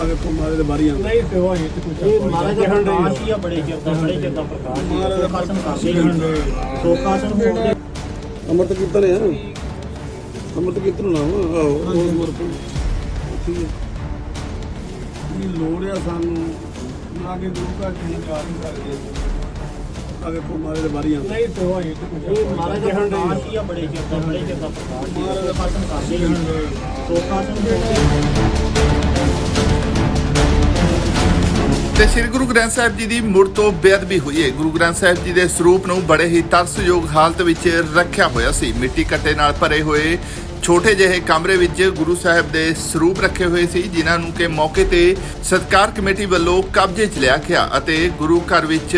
ਆ ਵੇਖੋ ਮਾਰੇ ਦੇ ਬਾਰੀ ਆਉਂਦਾ। ਨਹੀਂ ਤੇ ਉਹ ਇਹ ਤੇ ਕੁਝ ਇਹ ਮਹਾਰਾਜ ਦਾ ਪ੍ਰਕਾਸ਼ ਹੀ ਆ ਬੜੇ ਚਿਰ ਦਾ ਬੜੇ ਚਿਰ ਦਾ ਪ੍ਰਕਾਸ਼ ਮਹਾਰਾਜ ਦਾ ਸੋਖਾਸਨ ਕਰਦੇ ਸੋਖਾਸਨ ਹੋਣ ਅਮਰਤ ਕੀਰਤਨ ਹੈ ਅਮਰਤ ਕੀਰਤਨ ਨਾਮ ਆਹੋ ਉਹ ਠੀਕ ਹੈ। ਇਹ ਲੋੜ ਆ ਸਾਨੂੰ? ਲਾਗੇ ਗੁਰੂ ਘਰ ਦੀ ਜਾ ਨਹੀਂ ਸਕਦੇ। ਆ ਵੇਖੋ ਦੇ ਬਾਰੀ ਆਉਂਦਾ। ਨਹੀਂ ਤੇ ਉਹ ਕੁਝ ਇਹ ਮਹਾਰਾਜ ਦਾ ਪ੍ਰਕਾਸ਼ ਹੀ ਆ ਬੜੇ ਚਿਰ ਦਾ ਬੜੇ ਚਿਰ ਦਾ ਪ੍ਰਕਾਸ਼ ਸੋਖਾਸਨ ਕਰਦੇ ਸੋਖਾਸਨ ਹੋਣ ਤੇ ਸ੍ਰੀ ਗੁਰੂ ਗ੍ਰੰਥ ਸਾਹਿਬ ਜੀ ਦੀ ਮੁੜ ਤੋਂ ਬੇਅਦਬੀ ਹੋਈ ਹੈ। ਗੁਰੂ ਗ੍ਰੰਥ ਸਾਹਿਬ ਜੀ ਦੇ ਸਰੂਪ ਨੂੰ ਬੜੇ ਹੀ ਤਰਸਯੋਗ ਹਾਲਤ ਵਿੱਚ ਰੱਖਿਆ ਹੋਇਆ ਸੀ। ਮਿੱਟੀ ਕੱਟੇ ਨਾਲ ਭਰੇ ਹੋਏ ਛੋਟੇ ਜਿਹੇ ਕਮਰੇ ਵਿੱਚ ਗੁਰੂ ਸਾਹਿਬ ਦੇ ਸਰੂਪ ਰੱਖੇ ਹੋਏ ਸੀ, ਜਿਨ੍ਹਾਂ ਨੂੰ ਕਿ ਮੌਕੇ ਤੇ ਸਤਕਾਰ ਕਮੇਟੀ ਵੱਲੋਂ ਕਬਜ਼ੇ 'ਚ ਲਿਆ ਗਿਆ ਅਤੇ ਗੁਰੂ ਘਰ ਵਿੱਚ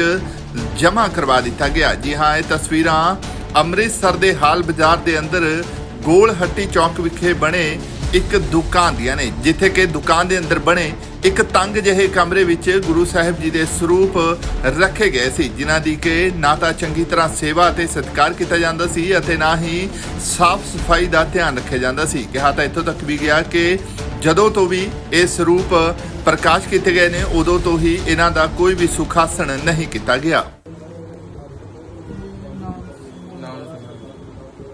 ਜਮ੍ਹਾਂ ਕਰਵਾ ਦਿੱਤਾ ਗਿਆ। ਜੀ ਹਾਂ, ਇਹ ਤਸਵੀਰਾਂ ਅੰਮ੍ਰਿਤਸਰ ਦੇ ਹਾਲ ਬਾਜ਼ਾਰ ਦੇ ਅੰਦਰ ਗੋਲ ਹੱਟੀ ਚੌਕ ਵਿਖੇ ਬਣੇ ਇੱਕ ਦੁਕਾਨ ਦੀਆਂ ਨੇ ਜਿੱਥੇ ਕਿ ਦੁਕਾਨ ਦੇ ਅੰਦਰ ਬਣੇ ਇੱਕ ਤੰਗ ਜਿਹੇ ਕਮਰੇ ਵਿੱਚ ਗੁਰੂ ਸਾਹਿਬ ਜੀ ਦੇ ਸਰੂਪ ਰੱਖੇ ਗਏ ਸੀ ਜਿਨ੍ਹਾਂ ਦੀ ਕਿ ਨਾ ਤਾਂ ਚੰਗੀ ਤਰ੍ਹਾਂ ਸੇਵਾ ਅਤੇ ਸਤਿਕਾਰ ਕੀਤਾ ਜਾਂਦਾ ਸੀ ਅਤੇ ਨਾ ਹੀ ਸਾਫ਼ ਸਫ਼ਾਈ ਦਾ ਧਿਆਨ ਰੱਖਿਆ ਜਾਂਦਾ ਸੀ। ਕਿਹਾ ਤਾਂ ਇੱਥੋਂ ਤੱਕ ਵੀ ਗਿਆ ਕਿ ਜਦੋਂ ਤੋਂ ਵੀ ਇਹ ਸਰੂਪ ਪ੍ਰਕਾਸ਼ ਕੀਤੇ ਗਏ ਨੇ ਉਦੋਂ ਤੋਂ ਹੀ ਇਹਨਾਂ ਦਾ ਕੋਈ ਵੀ ਸੁਖਾਸਣ ਨਹੀਂ ਕੀਤਾ ਗਿਆ।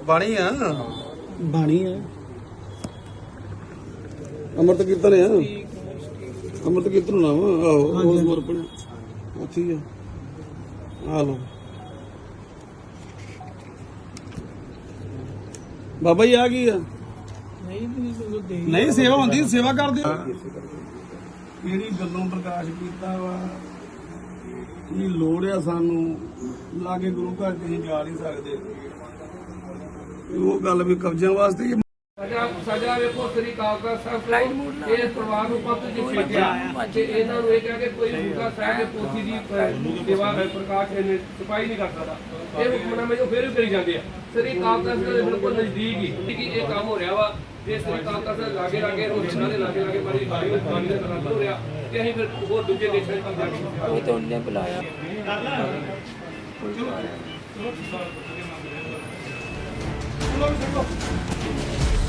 ਬਾਣੀ ਆ। ਬਾਣੀ ਹੈ ਅਮਰਤ ਕੀਰਤਨ ਹੈ ਅਮਰਤ ਕੀਰਤਨ ਨਾਮ ਆਹੋ ਉਹ ਗੁਰਪੁਰ ਠੀਕ ਹੈ ਆ। ਲੋ ਬਾਬਾ ਜੀ ਆ ਗਈ ਆ? ਨਹੀਂ ਸੇਵਾ ਹੁੰਦੀ ਸੇਵਾ ਕਰਦੇ ਕਿਹੜੀ ਗੱਲੋਂ ਪ੍ਰਕਾਸ਼ ਕੀਤਾ ਵਾ? ਕੀ ਲੋੜ ਆ ਸਾਨੂੰ? ਲਾਗੇ ਗੁਰੂ ਘਰ ਕਹੀਂ ਜਾ ਨਹੀਂ ਸਕਦੇ। ਉਹ ਗੱਲ ਵੀ ਕਬਜ਼ਿਆਂ ਵਾਸਤੇ ਹੀ ਸਜਾ ਸਜਾ ਵੇਖੋ ਸ੍ਰੀ ਕਾਲਕਾ ਸਾਹਿਬ ਇਹ ਪਰਿਵਾਰ ਨੂੰ ਪੱਤ ਜੀ ਛੇੜਿਆ ਤੇ ਇਹਨਾਂ ਨੂੰ ਇਹ ਕਹਿ ਕੇ ਕੋਈ ਮੁਰਗਾ ਸਾਹਿਬ ਦੇ ਪੋਥੀ ਦੀ ਸੇਵਾ ਹੈ ਪ੍ਰਕਾਸ਼ ਇਹਨੇ ਸਫ਼ਾਈ ਨਹੀਂ ਕਰ ਸਕਦਾ। ਇਹ ਹੁਕਮਨਾਮੇ ਜੋ ਫਿਰ ਵੀ ਕਰੀ ਜਾਂਦੇ ਆ। ਸ੍ਰੀ ਕਾਲਕਾ ਸਾਹਿਬ ਦੇ ਬਿਲਕੁਲ ਨਜ਼ਦੀਕ ਹੀ। ਕਿ ਇਹ ਕੰਮ ਹੋ ਰਿਹਾ ਵਾ। ਤੇ ਸ੍ਰੀ ਕਾਲਕਾ ਸਾਹਿਬ ਲਾਗੇ ਲਾਗੇ ਉਹ ਇਹਨਾਂ ਦੇ ਲਾਗੇ ਲਾਗੇ ਵਿੱਚ ਪਾਣੀ ਦਾ ਕਰਾਂਦਾ ਹੋ ਰਿਹਾ। ਤੇ ਅਸੀਂ ਫਿਰ ਹੋਰ ਦੂਜੇ ਦੇਸ਼ਾਂ ਚ ਜਾ ਕੇ ਉਹ ਤਾਂ ਉਹਨੇ ਬੁਲਾਇਆ।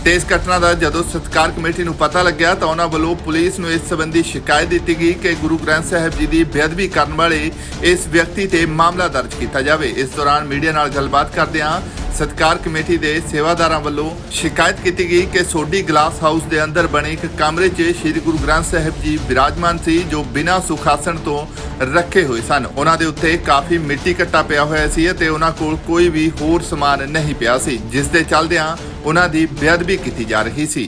ਤੇ ਇਸ ਘਟਨਾ ਦਾ ਜਦੋਂ ਸਤਕਾਰ ਕਮੇਟੀ ਨੂੰ ਪਤਾ ਲੱਗਿਆ ਤਾਂ ਉਹਨਾਂ ਵੱਲੋਂ ਪੁਲਿਸ ਨੂੰ ਇਸ ਸੰਬੰਧੀ ਸ਼ਿਕਾਇਤ ਦਿੱਤੀ ਗਈ ਕਿ ਗੁਰੂ ਗ੍ਰੰਥ ਸਾਹਿਬ ਜੀ ਦੀ ਬੇਅਦਬੀ ਕਰਨ ਵਾਲੇ ਇਸ ਵਿਅਕਤੀ ਤੇ ਮਾਮਲਾ ਦਰਜ ਕੀਤਾ ਜਾਵੇ। ਇਸ ਦੌਰਾਨ ਮੀਡੀਆ ਨਾਲ ਗੱਲਬਾਤ ਕਰਦਿਆਂ ਸਤਕਾਰ ਕਮੇਟੀ ਦੇ ਸੇਵਾਦਾਰਾਂ ਵੱਲੋਂ ਸ਼ਿਕਾਇਤ ਕੀਤੀ ਗਈ ਕਿ ਸੋਢੀ ਗਲਾਸ ਹਾਊਸ ਦੇ ਅੰਦਰ ਬਣੇ ਇੱਕ ਕਮਰੇ 'ਚ ਸ੍ਰੀ ਗੁਰੂ ਗ੍ਰੰਥ ਸਾਹਿਬ ਜੀ ਵਿਰਾਜਮਾਨ ਸੀ, ਜੋ ਬਿਨਾਂ ਸੁਖਾਸਣ ਤੋਂ ਰੱਖੇ ਹੋਏ ਸਨ। ਉਹਨਾਂ ਦੇ ਉੱਤੇ ਕਾਫੀ ਮਿੱਟੀ ਕੱਟਾ ਪਿਆ ਹੋਇਆ ਸੀ ਅਤੇ ਉਹਨਾਂ ਕੋਲ ਕੋਈ ਵੀ ਹੋਰ ਸਮਾਨ ਨਹੀਂ ਪਿਆ ਸੀ। ਜਿਸ ਦੇ ਚੱਲਦਿਆਂ ਉਹਨਾਂ ਦੀ ਬੇਅਦਬੀ ਕੀਤੀ ਜਾ ਰਹੀ ਸੀ।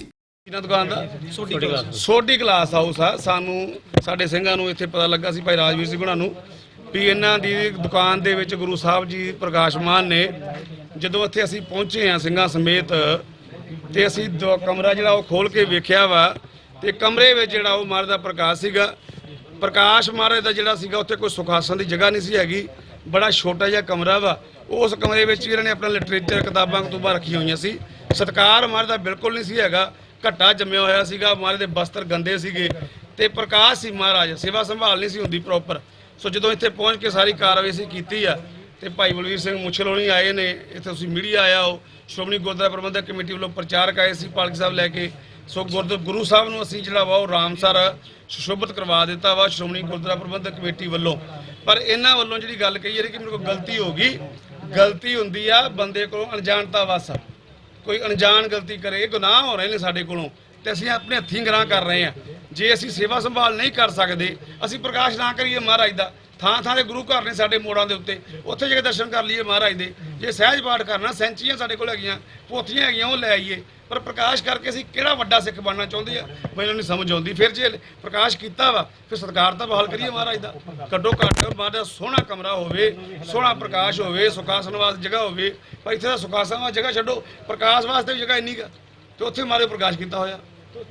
ਇਹਨਾਂ ਦੁਕਾਨ ਦਾ? ਸੋਡੀ ਕਲਾਸ। ਸੋਡੀ ਕਲਾਸ ਹਾਊਸ ਆ। ਸਾਨੂੰ ਸਾਡੇ ਸਿੰਘਾਂ ਨੂੰ ਇੱਥੇ ਪਤਾ ਲੱਗਾ ਸੀ, ਭਾਈ ਰਾਜਵੀਰ ਸਿੰਘ ਹੁਣਾਂ ਨੂੰ, ਵੀ ਇਹਨਾਂ ਦੀ ਦੁਕਾਨ ਦੇ ਵਿੱਚ ਗੁਰੂ ਸਾਹਿਬ ਜੀ ਪ੍ਰਕਾਸ਼ਮਾਨ ਨੇ। ਜਦੋਂ ਇੱਥੇ ਅਸੀਂ ਪਹੁੰਚੇ ਆ ਸਿੰਘਾਂ ਸਮੇਤ, ਤੇ ਅਸੀਂ ਦੋ ਕਮਰਾ ਜਿਹੜਾ ਉਹ ਖੋਲ ਕੇ ਵੇਖਿਆ ਵਾ, ਤੇ ਕਮਰੇ ਵਿੱਚ ਜਿਹੜਾ ਉਹ ਮਹਾਰਾਜ ਦਾ ਪ੍ਰਕਾਸ਼ ਸੀਗਾ। ਪ੍ਰਕਾਸ਼ ਮਹਾਰਾਜ ਦਾ ਜਿਹੜਾ ਸੀਗਾ, ਉੱਥੇ ਕੋਈ ਸੁਖਾਸਨ ਦੀ ਜਗ੍ਹਾ ਨਹੀਂ ਸੀ ਹੈਗੀ। ਬੜਾ ਛੋਟਾ ਜਿਹਾ ਕਮਰਾ ਵਾ। ਉਸ ਕਮਰੇ ਵਿੱਚ ਵੀ ਇਹਨਾਂ ਨੇ ਆਪਣਾ ਲਿਟਰੇਚਰ, ਕਿਤਾਬਾਂ, ਕਤੂਬਾਂ ਰੱਖੀਆਂ ਹੋਈਆਂ ਸੀ। ਸਤਕਾਰ ਮਹਾਰਾਜ ਦਾ ਬਿਲਕੁਲ ਨਹੀਂ ਸੀ ਹੈਗਾ। ਘੱਟਾ ਜੰਮਿਆ ਹੋਇਆ ਸੀਗਾ। ਮਹਾਰਾਜ ਦੇ ਬਸਤਰ ਗੰਦੇ ਸੀਗੇ। ਤੇ ਪ੍ਰਕਾਸ਼ ਸੀ ਮਹਾਰਾਜ। ਸੇਵਾ ਸੰਭਾਲ ਨਹੀਂ ਸੀ ਹੁੰਦੀ ਪ੍ਰੋਪਰ ਸੋ ਜਦੋਂ ਇੱਥੇ ਪਹੁੰਚ ਕੇ ਸਾਰੀ ਕਾਰਵਾਈ ਅਸੀਂ ਕੀਤੀ ਆ, ਤੇ ਭਾਈ ਬਲਵੀਰ ਸਿੰਘ ਮੁਛਲੋਣੀ ਆਏ ਨੇ। ਇੱਥੇ ਤੁਸੀਂ ਮੀਡੀਆ ਆਇਆ ਹੋ। ਸ਼੍ਰੋਮਣੀ ਗੁਰਦੁਆਰਾ ਪ੍ਰਬੰਧਕ ਕਮੇਟੀ ਵੱਲੋਂ ਪ੍ਰਚਾਰਕ ਆਏ ਸੀ ਪਾਲਕ ਸਾਹਿਬ ਲੈ ਕੇ। ਸੋ ਗੁਰਦ ਗੁਰੂ ਸਾਹਿਬ ਨੂੰ ਅਸੀਂ ਜਿਹੜਾ ਵਾ ਉਹ ਰਾਮਸਰ ਸੁਸ਼ੋਭਿਤ ਕਰਵਾ ਦਿੱਤਾ ਵਾ ਸ਼੍ਰੋਮਣੀ ਗੁਰਦੁਆਰਾ ਪ੍ਰਬੰਧਕ ਕਮੇਟੀ ਵੱਲੋਂ। ਪਰ ਇਹਨਾਂ ਵੱਲੋਂ ਜਿਹੜੀ ਗੱਲ ਕਹੀ ਹੈ ਕਿ ਮੇਰੇ ਕੋਲ ਗਲਤੀ ਹੋ ਗਈ। ਗਲਤੀ ਹੁੰਦੀ ਆ, ਬੰਦੇ ਕੋਲੋਂ ਅਣਜਾਣਤਾ ਵਾਸਾ ਕੋਈ ਅਣਜਾਣ ਗਲਤੀ ਕਰੇ ਇਹ ਗੁਨਾਹ ਹੋ ਰਹੇ ਨੇ ਸਾਡੇ ਕੋਲੋਂ। ਤੇ ਅਸੀਂ ਆਪਣੇ ਹੱਥੀਂ ਗਰਾਂ ਕਰ ਰਹੇ ਹਾਂ। ਜੇ ਅਸੀਂ ਸੇਵਾ ਸੰਭਾਲ ਨਹੀਂ ਕਰ ਸਕਦੇ, ਅਸੀਂ ਪ੍ਰਕਾਸ਼ ਨਾ ਕਰੀਏ ਮਹਾਰਾਜ ਦਾ। ਥਾਂ ਥਾਂ ਦੇ ਗੁਰੂ ਘਰ ਨੇ ਸਾਡੇ ਮੋੜਾਂ ਦੇ ਉੱਤੇ। ਉੱਥੇ ਜਾ ਕੇ ਦਰਸ਼ਨ ਕਰ ਲਈਏ ਮਹਾਰਾਜ ਦੇ। ਜੇ ਸਹਿਜ ਪਾਠ ਕਰਨਾ, ਸੈਂਚੀਆਂ ਸਾਡੇ ਕੋਲ ਹੈਗੀਆਂ, ਪੋਥੀਆਂ ਹੈਗੀਆਂ, ਉਹ ਲੈ ਆਈਏ। ਪਰ ਪ੍ਰਕਾਸ਼ ਕਰਕੇ ਅਸੀਂ ਕਿਹੜਾ ਵੱਡਾ ਸਿੱਖ ਬਣਨਾ ਚਾਹੁੰਦੇ ਆ? ਮੈਨੂੰ ਨਹੀਂ ਸਮਝ ਆਉਂਦੀ। ਫਿਰ ਜੇ ਪ੍ਰਕਾਸ਼ ਕੀਤਾ ਵਾ, ਫਿਰ ਸਤਕਾਰ ਤਾਂ ਬਹਾਲ ਕਰੀਏ ਮਹਾਰਾਜ ਦਾ। ਕੱਢੋ ਘੱਟ ਮਹਾਰਾਜ ਦਾ ਸੋਹਣਾ ਕਮਰਾ ਹੋਵੇ, ਸੋਹਣਾ ਪ੍ਰਕਾਸ਼ ਹੋਵੇ, ਸੁਖਾਸਨ ਵਾਸਤੇ ਜਗ੍ਹਾ ਹੋਵੇ, ਪਰ ਇੱਥੇ ਤਾਂ ਸੁਖਾਸਨ ਵਾਸਤੇ ਜਗ੍ਹਾ ਛੱਡੋ। ਪ੍ਰਕਾਸ਼ ਵਾਸਤੇ ਵੀ ਜਗ੍ਹਾ ਇੰਨੀ ਕੁ ਤੇ ਉੱਥੇ ਮਾਰੇ ਪ੍ਰਕਾਸ਼ ਕੀਤਾ ਹੋਇਆ।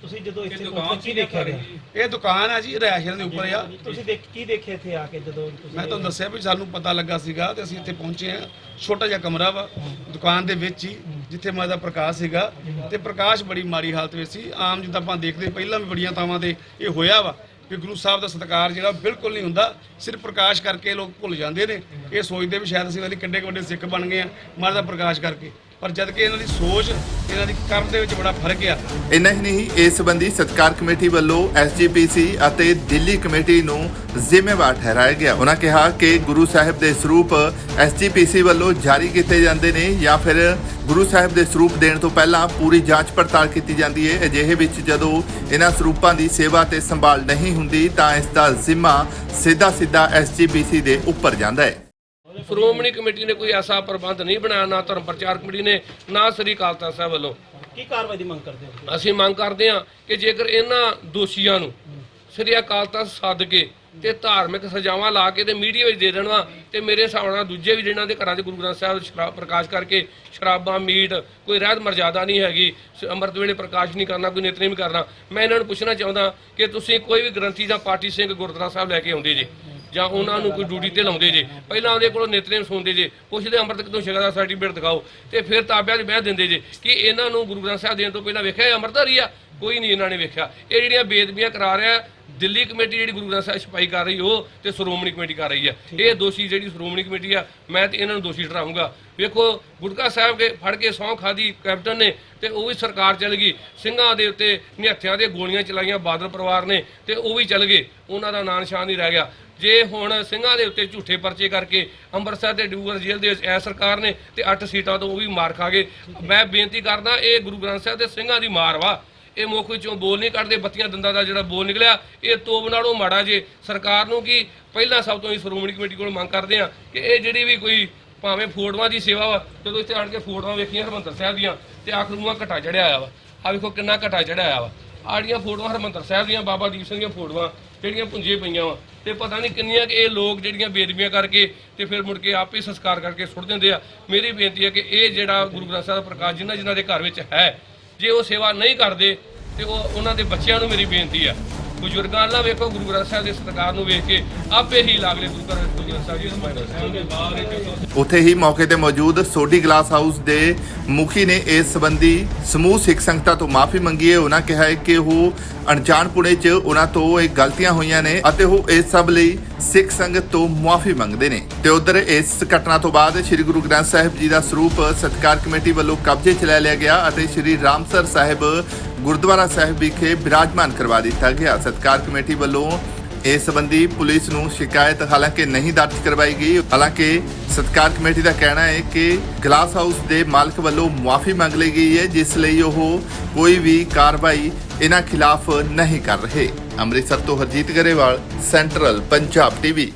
ਤੁਸੀਂ ਜਦੋਂ ਇੱਥੇ ਪਹੁੰਚੇ ਕੀ ਦੇਖਿਆ ਗਿਆ? ਇਹ ਦੁਕਾਨ ਆ ਜੀ ਰਿਹਾਇਸ਼ਾਂ ਦੇ ਉੱਪਰ ਆ। ਤੁਸੀਂ ਦੇਖ ਕੀ ਦੇਖਿਆ ਇੱਥੇ ਆ ਕੇ ਜਦੋਂ ਤੁਸੀਂ ਮੈਂ ਤੁਹਾਨੂੰ ਦੱਸਿਆ ਵੀ ਸਾਨੂੰ ਪਤਾ ਲੱਗਾ ਸੀਗਾ ਤੇ ਅਸੀਂ ਇੱਥੇ ਪਹੁੰਚੇ ਆ ਛੋਟਾ ਜਿਹਾ ਕਮਰਾ ਵਾ ਦੁਕਾਨ ਦੇ ਵਿੱਚ ਹੀ ਜਿੱਥੇ ਮਾਦਾ ਪ੍ਰਕਾਸ਼ ਸੀਗਾ। ਤੇ ਪ੍ਰਕਾਸ਼ ਬੜੀ ਮਾੜੀ ਹਾਲਤ ਵਿੱਚ ਸੀ। ਆਮ ਜਿੱਦਾਂ ਆਪਾਂ ਦੇਖਦੇ ਪਹਿਲਾਂ ਵੀ ਬੜੀਆਂ ਥਾਵਾਂ ਤੇ ਇਹ ਹੋਇਆ ਵਾ ਕਿ ਗੁਰੂ ਸਾਹਿਬ ਦਾ ਸਤਿਕਾਰ ਜਿਹੜਾ ਬਿਲਕੁਲ ਨਹੀਂ ਹੁੰਦਾ। ਸਿਰਫ ਪ੍ਰਕਾਸ਼ ਕਰਕੇ ਲੋਕ ਭੁੱਲ ਜਾਂਦੇ ਨੇ। ਇਹ ਸੋਚਦੇ ਵੀ ਸ਼ਾਇਦ ਅਸੀਂ ਵਾਲੀ ਕਿੱਡੇ ਕੁ ਵੱਡੇ ਸਿੱਖ ਬਣ ਗਏ ਆ ਮਾਰ ਦਾ ਪ੍ਰਕਾਸ਼ ਕਰਕੇ। ਪਰ ਜਦ ਕਿ ਇਹਨਾਂ ਦੀ ਸੋਚ, ਇਹਨਾਂ ਦੀ ਕੰਮ ਦੇ ਵਿੱਚ ਬੜਾ ਫ਼ਰਕ ਆ। ਇੰਨਾ ਹੀ ਨਹੀਂ, ਇਸ ਸੰਬੰਧੀ ਸਤਕਾਰ ਕਮੇਟੀ ਵੱਲੋਂ ਐਸਜੀਪੀਸੀ ਅਤੇ ਦਿੱਲੀ ਕਮੇਟੀ ਨੂੰ ਜ਼ਿੰਮੇਵਾਰ ਠਹਿਰਾਇਆ ਗਿਆ। ਉਹਨਾਂ ਕਿਹਾ ਕਿ ਗੁਰੂ ਸਾਹਿਬ ਦੇ ਸਰੂਪ ਐਸਜੀਪੀਸੀ ਵੱਲੋਂ ਜਾਰੀ ਕੀਤੇ ਜਾਂਦੇ ਨੇ ਜਾਂ ਫਿਰ ਗੁਰੂ ਸਾਹਿਬ ਦੇ ਸਰੂਪ ਦੇਣ ਤੋਂ ਪਹਿਲਾਂ ਪੂਰੀ ਜਾਂਚ ਪੜਤਾਲ ਕੀਤੀ ਜਾਂਦੀ ਹੈ। ਅਜਿਹੇ ਵਿੱਚ ਜਦੋਂ ਇਹਨਾਂ ਸਰੂਪਾਂ ਦੀ ਸੇਵਾ ਤੇ ਸੰਭਾਲ ਨਹੀਂ ਹੁੰਦੀ, ਤਾਂ ਇਸ ਦਾ ਜ਼ਿੰਮਾ ਸਿੱਧਾ ਸਿੱਧਾ ਐਸਜੀਪੀਸੀ ਦੇ ਉੱਪਰ ਜਾਂਦਾ ਹੈ। ਸ਼੍ਰੋਮਣੀ ਕਮੇਟੀ ਨੇ ਕੋਈ ਐਸਾ ਪ੍ਰਬੰਧ ਨਹੀਂ ਬਣਾਇਆ ਨਾ ਧਰਮ ਪ੍ਰਚਾਰ ਕਮੇਟੀ ਨੇ ਨਾ ਸ੍ਰੀ ਅਕਾਲ ਤਖਤ ਸਾਹਿਬ ਵੱਲੋਂ। ਕੀ ਕਾਰਵਾਈ ਦੀ ਮੰਗ ਕਰਦੇ ਹੋ ਅਸੀਂ ਮੰਗ ਕਰਦੇ ਹਾਂ ਕਿ ਜੇਕਰ ਇਹਨਾਂ ਦੋਸ਼ੀਆਂ ਨੂੰ ਸ੍ਰੀ ਅਕਾਲ ਤਖਤ ਸੱਦ ਕੇ ਤੇ ਧਾਰਮਿਕ ਸਜ਼ਾਵਾਂ ਲਾ ਕੇ ਤੇ ਮੀਡੀਆ ਵਿੱਚ ਦੇ ਦੇਣਾ ਤੇ ਮੇਰੇ ਹਿਸਾਬ ਨਾਲ ਦੂਜੇ ਵੀ ਜਿਹਨਾਂ ਦੇ ਘਰਾਂ 'ਚ ਗੁਰੂ ਗ੍ਰੰਥ ਸਾਹਿਬ ਸ਼ਰਾਬ ਪ੍ਰਕਾਸ਼ ਕਰਕੇ ਸ਼ਰਾਬਾਂ ਮੀਟ ਕੋਈ ਰਹਿਤ ਮਰਜ਼ਾਦਾ ਨਹੀਂ ਹੈਗੀ ਅੰਮ੍ਰਿਤ ਵੇਲੇ ਪ੍ਰਕਾਸ਼ ਨਹੀਂ ਕਰਨਾ ਕੋਈ ਨਿਤਨੇਮ ਕਰਨਾ। ਮੈਂ ਇਹਨਾਂ ਨੂੰ ਪੁੱਛਣਾ ਚਾਹੁੰਦਾ ਕਿ ਤੁਸੀਂ ਕੋਈ ਵੀ ਗ੍ਰੰਥੀ ਜਾਂ ਪਾਰਟੀ ਸਿੰਘ ਗੁਰਦੁਆਰਾ ਸਾਹਿਬ ਲੈ ਕੇ ਆਉਂਦੇ ਜੇ ਜਾਂ ਉਹਨਾਂ ਨੂੰ ਕੋਈ ਡਿਊਟੀ ਤੇ ਲਾਉਂਦੇ ਜੇ। ਪਹਿਲਾਂ ਉਹਦੇ ਕੋਲੋਂ ਨਿਤਨੇਮ ਸੁਣਦੇ ਜੇ। ਪੁੱਛਦੇ ਅੰਮ੍ਰਿਤ ਕਿਤੋਂ ਛਕਾ ਦਾ ਸਰਟੀਫਿਕੇਟ ਦਿਖਾਓ ਤੇ ਫਿਰ ਤਾਬਿਆਂ 'ਚ ਬਹਿ ਦਿੰਦੇ ਜੇ ਕਿ ਇਹਨਾਂ ਨੂੰ ਗੁਰੂ ਗ੍ਰੰਥ ਸਾਹਿਬ ਦੇਣ ਤੋਂ ਪਹਿਲਾਂ ਵੇਖਿਆ ਅੰਮ੍ਰਿਤਧਾਰੀ ਆ? ਕੋਈ ਨਹੀਂ ਇਹਨਾਂ ਨੇ ਵੇਖਿਆ। ਇਹ ਜਿਹੜੀਆਂ ਬੇਦਬੀਆਂ ਕਰਾ ਰਿਹਾ ਦਿੱਲੀ ਕਮੇਟੀ ਜਿਹੜੀ ਗੁਰੂ ਗ੍ਰੰਥ ਸਾਹਿਬ ਛਪਾਈ ਕਰ ਰਹੀ ਉਹ ਤੇ ਸ਼੍ਰੋਮਣੀ ਕਮੇਟੀ ਕਰ ਰਹੀ ਆ। ਇਹ ਦੋਸ਼ੀ ਜਿਹੜੀ ਸ਼੍ਰੋਮਣੀ ਕਮੇਟੀ ਆ ਮੈਂ ਤੇ ਇਹਨਾਂ ਨੂੰ ਦੋਸ਼ੀ ਠਹਿਰਾਊਂਗਾ। ਵੇਖੋ ਗੁਟਕਾ ਸਾਹਿਬ ਕੇ ਫੜ ਕੇ ਸੌਂ ਖਾਦੀ ਕੈਪਟਨ ਨੇ ਤੇ ਉਹ ਵੀ ਸਰਕਾਰ ਚਲ ਗਈ। ਸਿੰਘਾਂ ਦੇ ਉੱਤੇ ਨਿਹੱਥਿਆਂ ਦੇ ਗੋਲੀਆਂ ਚਲਾਈਆਂ ਬਾਦਲ ਪਰਿਵਾਰ ਨੇ ਤੇ ਉਹ ਵੀ ਚਲ ਗਏ। ਉਹਨਾਂ ਦਾ ਨਾਂ ਨਿਸ਼ਾਨ ਨਹੀਂ ਰਹਿ ਗਿਆ। ਜੇ ਹੁਣ ਸਿੰਘਾਂ ਦੇ ਉੱਤੇ ਝੂਠੇ ਪਰਚੇ ਕਰਕੇ ਅੰਮ੍ਰਿਤਸਰ ਤੇ ਡਿਊਗਰ ਜੇਲ੍ਹ ਦੇ ਵਿੱਚ ਐ ਸਰਕਾਰ ਨੇ ਤੇ 8 ਸੀਟਾਂ ਤੋਂ ਉਹ ਵੀ ਮਾਰ ਖਾ ਗਏ। ਮੈਂ ਬੇਨਤੀ ਕਰਦਾ, ਇਹ ਗੁਰੂ ਗ੍ਰੰਥ ਸਾਹਿਬ ਦੇ ਸਿੰਘਾਂ ਦੀ ਮਾਰ ਵਾ। ਇਹ ਮੁੱਖ ਵਿੱਚੋਂ ਬੋਲ ਨਹੀਂ ਕੱਢਦੇ, ਬੱਤੀਆਂ ਦੰਦਾਂ ਦਾ ਜਿਹੜਾ ਬੋਲ ਨਿਕਲਿਆ, ਇਹ ਤੋਬ ਨਾਲੋਂ ਮਾੜਾ ਜੇ। ਸਰਕਾਰ ਨੂੰ ਕੀ ਪਹਿਲਾਂ ਸਭ ਤੋਂ ਹੀ ਸ਼੍ਰੋਮਣੀ ਕਮੇਟੀ ਕੋਲ ਮੰਗ ਕਰਦੇ ਆ ਕਿ ਇਹ ਜਿਹੜੀ ਵੀ ਕੋਈ ਭਾਵੇਂ ਫੋਟੋਆਂ ਦੀ ਸੇਵਾ ਵਾ, ਜਦੋਂ ਇੱਥੇ ਆਣ ਕੇ ਫੋਟੋਆਂ ਵੇਖੀਆਂ ਹਰਮੰਦਰ ਸਾਹਿਬ ਦੀਆਂ ਤੇ ਆਖਰ ਨੂੰ ਘਟਾ ਚੜਿਆ ਆਇਆ ਵਾ। ਆ ਵੇਖੋ ਕਿੰਨਾ ਘਟਾ ਚੜਿਆ ਆਇਆ ਵਾ। ਆੜੀਆਂ ਫੋਟੋਆਂ ਹਰਮੰਦਰ ਸਾਹਿਬ ਦੀਆਂ, ਬਾਬਾ ਦੀਪ ਸਿੰਘ ਦੀਆਂ ਫੋਟੋਆਂ ਜਿਹੜੀਆਂ ਪੁੰਜੇ ਪਈਆਂ ਵਾ। ਤੇ ਪਤਾ ਨਹੀਂ ਕਿੰਨੀਆਂ ਕਿ ਇਹ ਲੋਕ ਜਿਹੜੀਆਂ ਬੇਦਬੀਆਂ ਕਰਕੇ ਤੇ ਫਿਰ ਮੁੜ ਕੇ ਆਪੇ ਸੰਸਕਾਰ ਕਰਕੇ ਸੁੱਟ ਦਿੰਦੇ ਆ। ਮੇਰੀ ਬੇਨਤੀ ਹੈ ਕਿ ਇਹ ਜਿਹੜਾ ਗੁਰੂ ਗ੍ਰੰਥ ਸਾਹਿਬ ਦਾ ਪ੍ਰਕਾਸ਼ ਜਿਨ੍ਹਾਂ ਜਿਨ੍ਹਾਂ ਦੇ ਘਰ ਵਿੱਚ ਹੈ, ਜੇ ਉਹ ਸੇਵਾ ਨਹੀਂ ਕਰਦੇ, ਤੇ ਉਹ ਉਹਨਾਂ ਦੇ ਬੱਚਿਆਂ ਨੂੰ ਮੇਰੀ ਬੇਨਤੀ ਆ ਬਜ਼ੁਰਗਾਂ ਨਾਲ ਵੇਖੋ, ਗੁਰੂ ਗ੍ਰੰਥ ਸਾਹਿਬ ਦੇ ਸਤਿਕਾਰ ਨੂੰ ਵੇਖ ਕੇ ਆਪੇ ਹੀ ਲਾਗਲੇ ਗੁਰੂ ਗ੍ਰੰਥ ਸਾਹਿਬ ਜੀ ਨੂੰ। ਸਮਾਇਆ ਉੱਥੇ ਹੀ ਮੌਕੇ ਤੇ ਮੌਜੂਦ ਸੋਢੀ ਗਲਾਸ ਹਾਊਸ ਦੇ ਮੁਖੀ ਨੇ ਇਸ ਸੰਬੰਧੀ ਸਮੂਹ ਸਿੱਖ ਸੰਗਤਾਂ ਤੋਂ ਮਾਫੀ ਮੰਗੀ ਹੈ। ਉਹਨਾਂ ਕਿਹਾ ਹੈ ਕਿ ਉਹ ਅਣਜਾਣਪੁਣੇ 'ਚ ਉਹਨਾਂ ਤੋਂ ਇਹ ਗਲਤੀਆਂ ਹੋਈਆਂ ਨੇ ਅਤੇ ਉਹ ਇਸ ਸਭ ਲਈ ਸਿੱਖ ਸੰਗਤ ਤੋਂ ਮਾਫੀ ਮੰਗਦੇ ਨੇ। ਤੇ ਉਧਰ ਇਸ ਘਟਨਾ ਤੋਂ ਬਾਅਦ ਸ੍ਰੀ ਗੁਰੂ ਗ੍ਰੰਥ ਸਾਹਿਬ ਜੀ ਦਾ ਸਰੂਪ ਸਤਕਾਰ ਕਮੇਟੀ ਵੱਲੋਂ ਕਬਜ਼ੇ 'ਚ ਲੈ ਲਿਆ ਗਿਆ ਅਤੇ ਸ੍ਰੀ ਰਾਮਸਰ ਸਾਹਿਬ ਗੁਰਦੁਆਰਾ ਸਾਹਿਬ ਵਿਖੇ ਬਿਰਾਜਮਾਨ ਕਰਵਾ ਦਿੱਤਾ ਗਿਆ। ਸਤਕਾਰ ਕਮੇਟੀ ਵੱਲੋਂ ਇਸ ਸੰਬੰਧੀ ਪੁਲਿਸ ਨੂੰ ਸ਼ਿਕਾਇਤ ਹਾਲਾਂਕਿ ਨਹੀਂ ਦਰਜ ਕਰਵਾਈ ਗਈ। ਹਾਲਾਂਕਿ ਸਤਕਾਰ ਕਮੇਟੀ ਦਾ ਕਹਿਣਾ ਹੈ ਕਿ ਗਲਾਸ ਹਾਊਸ ਦੇ ਮਾਲਕ ਵੱਲੋਂ ਮੁਆਫੀ ਮੰਗ ਲਈ ਗਈ ਹੈ, ਜਿਸ ਲਈ ਉਹ ਕੋਈ ਵੀ ਕਾਰਵਾਈ ਇਹਨਾਂ ਖਿਲਾਫ ਨਹੀਂ ਕਰ ਰਹੇ। ਅੰਮ੍ਰਿਤਸਰ ਤੋਂ ਹਰਜੀਤ ਗਰੇਵਾਲ, ਸੈਂਟਰਲ ਪੰਜਾਬ ਟੀਵੀ।